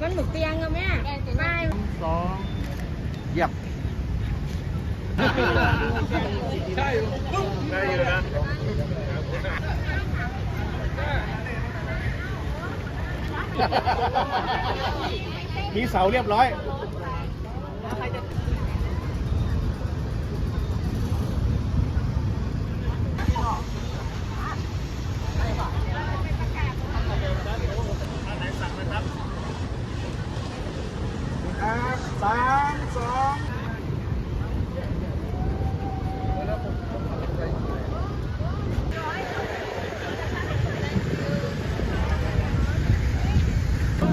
มึกเตียงอะแม่ไม่สองเหยียบใช่ได้อยู่นะมีเสาเรียบร้อย ครับสามสอง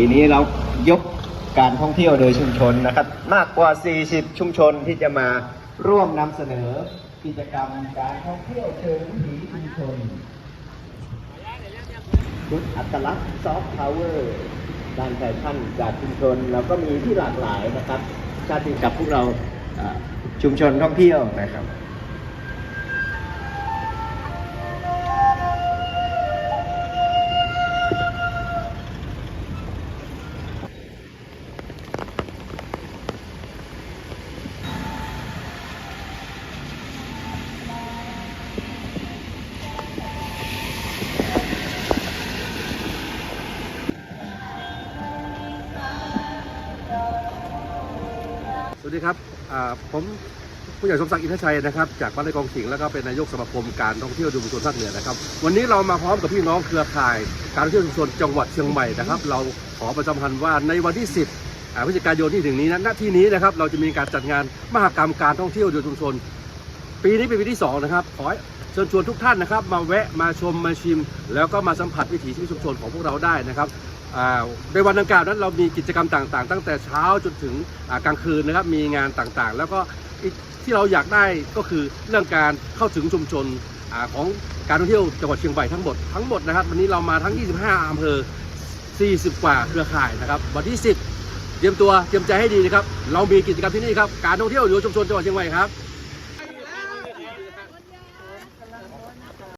ปีนี้เรายกการท่องเที่ยวโดยชุมชนนะครับ มากกว่า 40 ชุมชนที่จะมาร่วมนำเสนอกิจกรรมการท่องเที่ยวเชิงวิถีชุมชนชุดอัตลักษณ์ซอฟต์พาวเวอร์ด้านแฟชั่นจากชุมชนเราก็มีที่หลากหลายนะครับชาติกับพวกเราชุมชนท่องเที่ยวนะครับ วัสดีครับผมผู้ใหญ่สมศักดิ์อินทชัยนะครับ จากบ้านกองสิงห์แล้วก็เป็นนายกสมาคมการท่องเที่ยวชุมชนภาคเหนือนะครับ วันนี้เรามาพร้อมกับพี่น้องเครือข่าย การท่องเที่ยวชุมชนจังหวัดเชียงใหม่นะครับ เราขอประชาพันธ์ว่าในวันที่ 10พฤศจิกายนที่ถึงนี้นะณที่นี้นะครับเราจะมีการจัดงานมหกรรมการท่องเที่ยวโดยชุมชน ปีนี้เป็นปีที่สองนะครับขอเชิญชวนทุกท่านนะครับ มาแวะมาชมมาชิม แล้วก็มาสัมผัสวิถีชีวิตชุมชนของพวกเราได้นะครับในวันดังกล่าวนั้นเรามีกิจกรรมต่างๆ ตั้งแต่เช้าจนถึงกลางคืนนะครับมีงานต่างๆ แล้วก็ที่เราอยากได้ก็คือเรื่องการเข้าถึงชุมชนอของการท่องเที่ยวจังหวัดเชียงใหม่ทั้งหมดทั้งหมดนะครับวันนี้เรามาทั้ง 25อำเภอ 40 กว่าเครือข่ายนะครับวันที่ 10 เตรียมตัวเตรียมใจให้ดีนะครับเรามีกิจกรรมที่นี่ครับการท่องเที่ยวหรือชุมชนจังหวัดเชียงใหม่ครับ